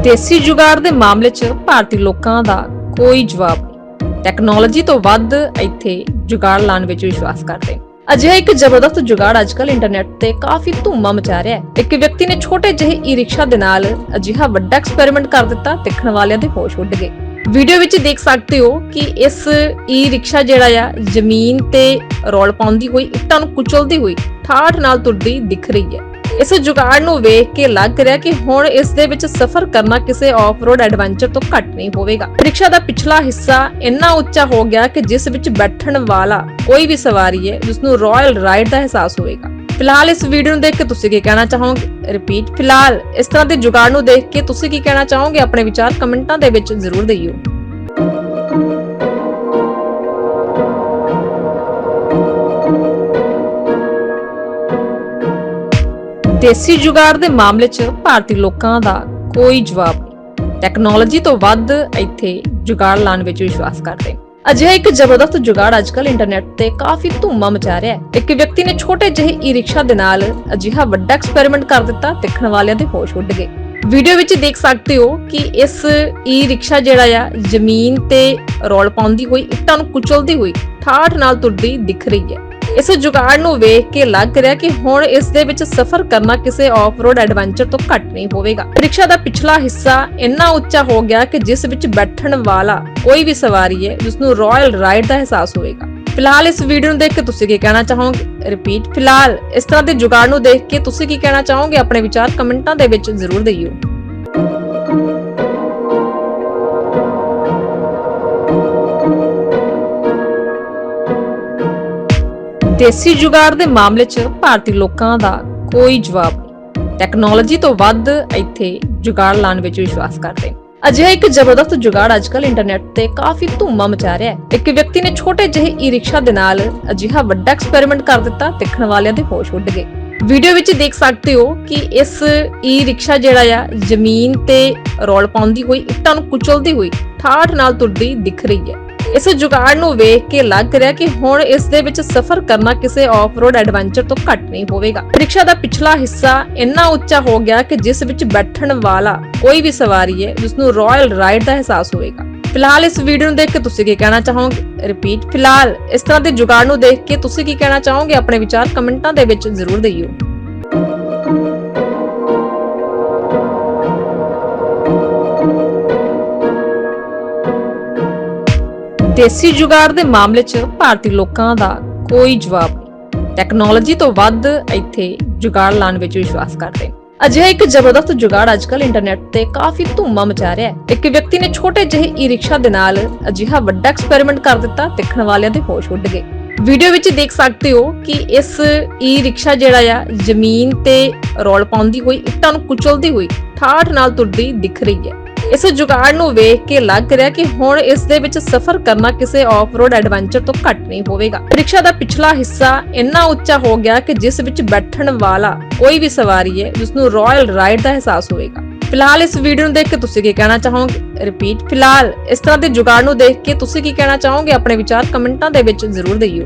ਦੇਸੀ ਜੁਗਾੜ ਦੇ ਮਾਮਲੇ 'ਚ ਭਾਰਤੀ ਲੋਕਾਂ ਦਾ ਕੋਈ ਜਵਾਬ ਨਹੀਂ। ਟੈਕਨੋਲੋਜੀ ਤੋਂ ਵੱਧ ਇੱਥੇ ਜੁਗਾੜ ਲਾਉਣ ਵਿੱਚ ਵਿਸ਼ਵਾਸ ਕਰਦੇ ਨੇ ਅਜਿਹਾ ਇੱਕ ਜ਼ਬਰਦਸਤ ਜੁਗਾੜ ਅੱਜਕੱਲ ਇੰਟਰਨੈਟ ਤੇ ਕਾਫੀ ਧੂਮਾ ਮਚਾ ਰਿਹਾ ਹੈ। ਇੱਕ ਵਿਅਕਤੀ ਨੇ ਛੋਟੇ ਜਿਹੇ ਈ-ਰਿਕਸ਼ਾ ਦੇ ਨਾਲ ਅਜਿਹਾ ਵੱਡਾ ਐਕਸਪੈਰੀਮੈਂਟ ਕਰ ਦਿੱਤਾ, ਦੇਖਣ ਵਾਲਿਆਂ ਦੇ ਹੋਸ਼ ਉੱਡ ਗਏ। ਵੀਡੀਓ ਵਿੱਚ ਦੇਖ ਸਕਦੇ ਹੋ ਕਿ ਇਸ ਈ-ਰਿਕਸ਼ਾ ਜਿਹੜਾ ਆ, ਜ਼ਮੀਨ ਤੇ ਰੋਲ ਪਾਉਂਦੀ ਹੋਈ, ਇੱਟਾਂ ਨੂੰ ਕੁਚਲਦੀ ਹੋਈ, ਠਾਠ ਨਾਲ ਤੁਰਦੀ ਦਿਖ ਰਹੀ ਹੈ। ਇਸ ਜੁਗਾੜ ਨੂੰ ਵੇਖ ਕੇ ਲੱਗ ਰਿਹਾ ਕਿ ਹੁਣ ਇਸ ਦੇ ਵਿੱਚ ਸਫ਼ਰ ਕਰਨਾ ਕਿਸੇ ਆਫ-ਰੋਡ ਐਡਵੈਂਚਰ ਤੋਂ ਘੱਟ ਨਹੀਂ ਹੋਵੇਗਾ। ਰਿਕਸ਼ਾ ਦਾ ਪਿਛਲਾ ਹਿੱਸਾ ਇੰਨਾ ਉੱਚਾ ਹੋ ਗਿਆ ਕਿ ਜਿਸ ਵਿੱਚ ਬੈਠਣ ਵਾਲਾ ਕੋਈ ਵੀ ਸਵਾਰੀ ਹੈ ਜਿਸ ਨੂੰ ਰਾਇਲ ਰਾਈਡ ਦਾ ਅਹਿਸਾਸ ਹੋਵੇਗਾ। ਫਿਲਹਾਲ ਇਸ ਵੀਡੀਓ ਨੂੰ ਦੇਖ ਕੇ ਤੁਸੀਂ ਕੀ ਕਹਿਣਾ ਚਾਹੋਗੇ? ਰਿਪੀਟ ਫਿਲਹਾਲ ਇਸ ਤਰ੍ਹਾਂ ਦੇ ਜੁਗਾੜ ਨੂੰ ਦੇਖ ਕੇ ਤੁਸੀਂ ਕੀ ਕਹਿਣਾ ਚਾਹੋਗੇ? ਆਪਣੇ ਵਿਚਾਰ ਕਮੈਂਟਾਂ ਦੇ ਵਿੱਚ ਜ਼ਰੂਰ ਦਈਓ ਦੇਸੀ ਜੁਗਾੜ ਦੇ ਮਾਮਲੇ 'ਚ ਭਾਰਤੀ ਲੋਕਾਂ ਦਾ ਕੋਈ ਜਵਾਬ ਨਹੀਂ। ਟੈਕਨੋਲੋਜੀ ਤੋਂ ਵੱਧ ਇੱਥੇ ਜੁਗਾੜ ਲਾਉਣ ਵਿੱਚ ਵਿਸ਼ਵਾਸ ਕਰਦੇ। ਅਜਿਹਾ ਇੱਕ ਜ਼ਬਰਦਸਤ ਜੁਗਾੜ ਅੱਜਕੱਲ ਇੰਟਰਨੈਟ ਤੇ ਕਾਫੀ ਧੂਮਾ ਮਚਾ ਰਿਹਾ ਹੈ। ਇੱਕ ਵਿਅਕਤੀ ਨੇ ਛੋਟੇ ਜਿਹੇ ਈ-ਰਿਕਸ਼ਾ ਦੇ ਨਾਲ ਅਜਿਹਾ ਵੱਡਾ ਐਕਸਪੈਰੀਮੈਂਟ ਕਰ ਦਿੱਤਾ, ਦੇਖਣ ਵਾਲਿਆਂ ਦੇ ਹੋਸ਼ ਉੱਡ ਗਏ। ਵੀਡੀਓ ਵਿੱਚ ਦੇਖ ਸਕਦੇ ਹੋ ਕਿ ਇਸ ਈ-ਰਿਕਸ਼ਾ ਜਿਹੜਾ ਆ, ਜ਼ਮੀਨ ਤੇ ਰੋਲ ਪਾਉਂਦੀ ਹੋਈ, ਇੱਟਾਂ ਨੂੰ ਕੁਚਲਦੀ ਹੋਈ, ਠਾਠ ਨਾਲ ਤੁਰਦੀ ਦਿਖ ਰਹੀ ਹੈ। ਇਸ ਜੁਗਾੜ ਨੂੰ ਵੇਖ ਕੇ ਲੱਗ ਰਿਹਾ ਕਿ ਹੁਣ ਇਸ ਦੇ ਵਿੱਚ ਸਫ਼ਰ ਕਰਨਾ ਕਿਸੇ ਆਫ-ਰੋਡ ਐਡਵੈਂਚਰ ਤੋਂ ਘੱਟ ਨਹੀਂ ਹੋਵੇਗਾ। ਰਿਕਸ਼ਾ ਦਾ ਪਿਛਲਾ ਹਿੱਸਾ ਇੰਨਾ ਉੱਚਾ ਹੋ ਗਿਆ ਕਿ ਜਿਸ ਵਿੱਚ ਬੈਠਣ ਵਾਲਾ ਕੋਈ ਵੀ ਸਵਾਰੀ ਹੈ, ਜਿਸ ਨੂੰ ਰਾਇਲ ਰਾਈਡ ਦਾ ਅਹਿਸਾਸ ਹੋਵੇਗਾ। ਫਿਲਹਾਲ ਇਸ ਵੀਡੀਓ ਨੂੰ ਦੇਖ ਕੇ ਤੁਸੀਂ ਕੀ ਕਹਿਣਾ ਚਾਹੋਗੇ? ਰਿਪੀਟ ਫਿਲਹਾਲ ਇਸ ਤਰ੍ਹਾਂ ਦੇ ਜੁਗਾੜ ਨੂੰ ਦੇਖ ਕੇ ਤੁਸੀਂ ਕੀ ਕਹਿਣਾ ਚਾਹੋਗੇ? ਆਪਣੇ ਵਿਚਾਰ ਕਮੈਂਟਾਂ ਦੇ ਵਿੱਚ ਜ਼ਰੂਰ ਦਈਓ ਦੇਸੀ ਜੁਗਾੜ ਦੇ ਮਾਮਲੇ 'ਚ ਭਾਰਤੀ ਲੋਕਾਂ ਦਾ ਕੋਈ ਜਵਾਬ ਨਹੀਂ। ਟੈਕਨੋਲੋਜੀ ਤੋਂ ਵੱਧ ਇੱਥੇ ਜੁਗਾੜ ਲਾਉਣ ਵਿੱਚ ਵਿਸ਼ਵਾਸ ਕਰਦੇ ਅਜਿਹਾ ਇੱਕ ਜ਼ਬਰਦਸਤ ਜੁਗਾੜ ਅੱਜਕੱਲ ਇੰਟਰਨੈਟ ਤੇ ਕਾਫੀ ਧੂਮਾ ਮਚਾ ਰਿਹਾ ਹੈ। ਇੱਕ ਵਿਅਕਤੀ ਨੇ ਛੋਟੇ ਜਿਹੇ ਈ-ਰਿਕਸ਼ਾ ਦੇ ਨਾਲ ਅਜਿਹਾ ਵੱਡਾ ਐਕਸਪੈਰੀਮੈਂਟ ਕਰ ਦਿੱਤਾ, ਦੇਖਣ ਵਾਲਿਆਂ ਦੇ ਹੋਸ਼ ਉੱਡ ਗਏ। ਵੀਡੀਓ ਵਿੱਚ ਦੇਖ ਸਕਦੇ ਹੋ ਕਿ ਇਸ ਈ-ਰਿਕਸ਼ਾ ਜਿਹੜਾ ਆ, ਜ਼ਮੀਨ ਤੇ ਰੋਲ ਪਾਉਂਦੀ ਹੋਈ, ਇੱਟਾਂ ਨੂੰ ਕੁਚਲਦੀ ਹੋਈ, ਠਾਠ ਨਾਲ ਤੁਰਦੀ ਦਿਖ ਰਹੀ ਹੈ। ਇਸ ਜੁਗਾੜ ਨੂੰ ਵੇਖ ਕੇ ਲੱਗ ਰਿਹਾ ਕਿ ਹੁਣ ਇਸ ਦੇ ਵਿੱਚ ਸਫ਼ਰ ਕਰਨਾ ਕਿਸੇ ਆਫ-ਰੋਡ ਐਡਵੈਂਚਰ ਤੋਂ ਘੱਟ ਨਹੀਂ ਹੋਵੇਗਾ। ਰਿਕਸ਼ਾ ਦਾ ਪਿਛਲਾ ਹਿੱਸਾ ਇੰਨਾ ਉੱਚਾ ਹੋ ਗਿਆ ਕਿ ਜਿਸ ਵਿੱਚ ਬੈਠਣ ਵਾਲਾ ਕੋਈ ਵੀ ਸਵਾਰੀ ਹੈ ਜਿਸ ਨੂੰ ਰਾਇਲ ਰਾਈਡ ਦਾ ਅਹਿਸਾਸ ਹੋਵੇਗਾ। ਫਿਲਹਾਲ ਇਸ ਵੀਡੀਓ ਨੂੰ ਦੇਖ ਕੇ ਤੁਸੀਂ ਕੀ ਕਹਿਣਾ ਚਾਹੋਗੇ? ਰਿਪੀਟ ਫਿਲਹਾਲ ਇਸ ਤਰ੍ਹਾਂ ਦੇ ਜੁਗਾੜ ਨੂੰ ਦੇਖ ਕੇ ਤੁਸੀਂ ਕੀ ਕਹਿਣਾ ਚਾਹੋਗੇ? ਆਪਣੇ ਵਿਚਾਰ ਕਮੈਂਟਾਂ ਦੇ ਵਿੱਚ ਜ਼ਰੂਰ ਦਈਓ ਦੇਸੀ ਜੁਗਾੜ ਦੇ ਮਾਮਲੇ 'ਚ ਭਾਰਤੀ ਲੋਕਾਂ ਦਾ ਕੋਈ ਜਵਾਬ ਨਹੀਂ। ਟੈਕਨੋਲੋਜੀ ਤੋਂ ਵੱਧ ਇੱਥੇ ਜੁਗਾੜ ਲਾਉਣ ਵਿੱਚ ਵਿਸ਼ਵਾਸ ਕਰਦੇ ਨੇ। ਅਜਿਹਾ ਇੱਕ ਜ਼ਬਰਦਸਤ ਜੁਗਾੜ ਅੱਜਕੱਲ ਇੰਟਰਨੈਟ ਤੇ ਕਾਫੀ ਧੂਮਾ ਮਚਾ ਰਿਹਾ ਹੈ। ਇੱਕ ਵਿਅਕਤੀ ਨੇ ਛੋਟੇ ਜਿਹੇ ਈ-ਰਿਕਸ਼ਾ ਦੇ ਨਾਲ ਅਜਿਹਾ ਵੱਡਾ ਐਕਸਪੈਰੀਮੈਂਟ ਕਰ ਦਿੱਤਾ, ਦੇਖਣ ਵਾਲਿਆਂ ਦੇ ਹੋਸ਼ ਉੱਡ ਗਏ। ਵੀਡੀਓ ਵਿੱਚ ਦੇਖ ਸਕਦੇ ਹੋ ਕਿ ਇਸ ਈ-ਰਿਕਸ਼ਾ ਜਿਹੜਾ ਆ, ਜ਼ਮੀਨ ਤੇ ਰੋਲ ਪਾਉਂਦੀ ਹੋਈ, ਇੱਟਾਂ ਨੂੰ ਕੁਚਲਦੀ ਹੋਈ, ਠਾਠ ਨਾਲ ਤੁਰਦੀ ਦਿਖ ਰਹੀ ਹੈ। ਇਸ ਜੁਗਾੜ ਨੂੰ ਵੇਖ ਕੇ ਲੱਗ ਰਿਹਾ ਕਿ ਹੁਣ ਇਸ ਦੇ ਵਿੱਚ ਸਫ਼ਰ ਕਰਨਾ ਕਿਸੇ ਆਫ-ਰੋਡ ਐਡਵੈਂਚਰ ਤੋਂ ਘੱਟ ਨਹੀਂ ਹੋਵੇਗਾ। ਰਿਕਸ਼ਾ ਦਾ ਪਿਛਲਾ ਹਿੱਸਾ ਇੰਨਾ ਉੱਚਾ ਹੋ ਗਿਆ ਕਿ ਜਿਸ ਵਿੱਚ ਬੈਠਣ ਵਾਲਾ ਕੋਈ ਵੀ ਸਵਾਰੀ ਹੈ, ਜਿਸ ਨੂੰ ਰਾਇਲ ਰਾਈਡ ਦਾ ਅਹਿਸਾਸ ਹੋਵੇਗਾ। ਫਿਲਹਾਲ ਇਸ ਵੀਡੀਓ ਨੂੰ ਦੇਖ ਕੇ ਤੁਸੀਂ ਕੀ ਕਹਿਣਾ ਚਾਹੋਗੇ? ਰਿਪੀਟ ਫਿਲਹਾਲ ਇਸ ਤਰ੍ਹਾਂ ਦੇ ਜੁਗਾੜ ਨੂੰ ਦੇਖ ਕੇ ਤੁਸੀਂ ਕੀ ਕਹਿਣਾ ਚਾਹੋਗੇ? ਆਪਣੇ ਵਿਚਾਰ ਕਮੈਂਟਾਂ ਦੇ ਵਿੱਚ ਜ਼ਰੂਰ ਦਈਓ